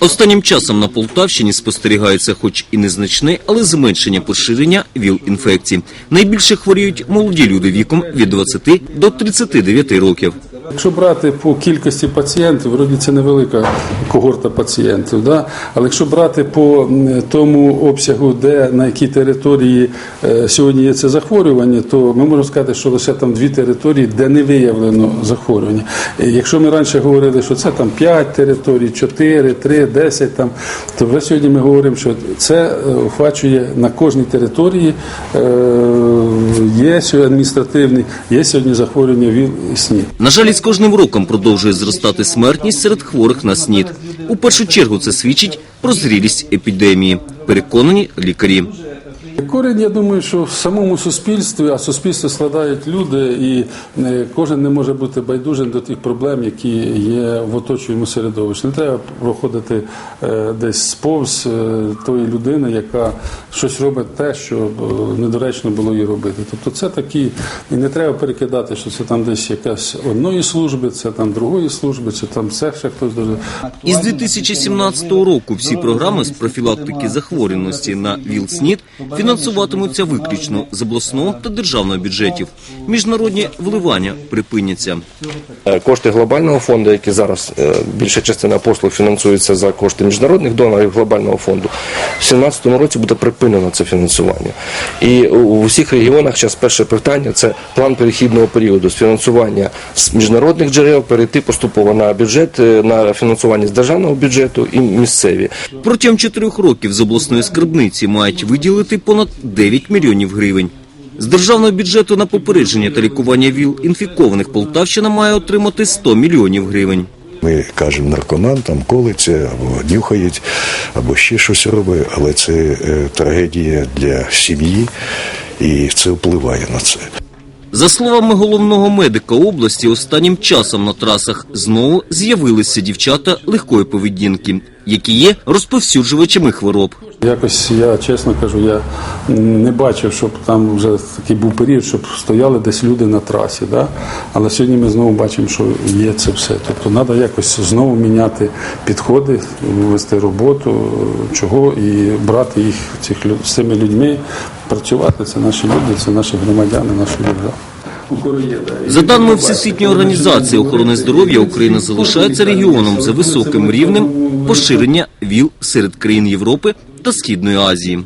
Останнім часом на Полтавщині спостерігається хоч і незначне, але зменшення поширення ВІЛ-інфекцій. Найбільше хворіють молоді люди віком від 20 до 39 років. Якщо брати по кількості пацієнтів, вроді це невелика когорта пацієнтів, да? але якщо брати по тому обсягу, де на якій території е, сьогодні є це захворювання, то ми можемо сказати, що лише там дві території, де не виявлено захворювання. Якщо ми раніше говорили, що це там 5 територій, 4, 3, 10, там, то вже сьогодні ми говоримо, що це е, охвачує на кожній території е, є сьогодні адміністративні, є сьогодні захворювання ВІЛ і СНІД. На жаль, із кожним роком продовжує зростати смертність серед хворих на СНІД. У першу чергу це свідчить про зрілість епідемії. Переконані лікарі. Корінь, я думаю, що в самому суспільстві, а суспільство складають люди, і е, кожен не може бути байдужим до тих проблем, які є в оточуєму середовищі. Не треба проходити е, десь повз е, тої людини, яка щось робить те, що недоречно було їй робити. Тобто це такі, і не треба перекидати, що це там десь якась одної служби, це там другої служби, чи там це ще хтось дуже. Із 2017 року всі програми з профілактики захворюваності на ВІЛ-СНІД фінансуватимуться виключно з обласного та державного бюджетів. Міжнародні вливання припиняться. Е, Кошти глобального фонду, які зараз е, більша частина послуг фінансується за кошти міжнародних донорів глобального фонду, в 2017 році буде припинено це фінансування. І у всіх регіонах зараз перше питання це план перехідного періоду з фінансування з міжнародних джерел перейти поступово на бюджет, е, на фінансування з державного бюджету і місцеві. Протягом чотирьох років з обласної скарбниці мають виділити понад 9 мільйонів гривень. З державного бюджету на попередження та лікування ВІЛ-інфікованих Полтавщина має отримати 100 мільйонів гривень. Ми кажемо наркоман, там колиться або нюхають, або ще щось робить, але це е, трагедія для сім'ї, і це впливає на це. За словами головного медика області, останнім часом на трасах знову з'явилися дівчата легкої поведінки, які є розповсюджувачами хвороб. Якось я чесно кажу, я не бачив, щоб там вже такий був період, щоб стояли десь люди на трасі. Да? Але сьогодні ми знову бачимо, що є це все. Тобто треба якось знову міняти підходи, вести роботу, чого і брати їх цих з цими людьми, працювати. Це наші люди, це наші громадяни, наші держави. За даними Всесвітньої організації охорони здоров'я, Україна залишається регіоном за високим рівнем поширення ВІЛ серед країн Європи та Східної Азії.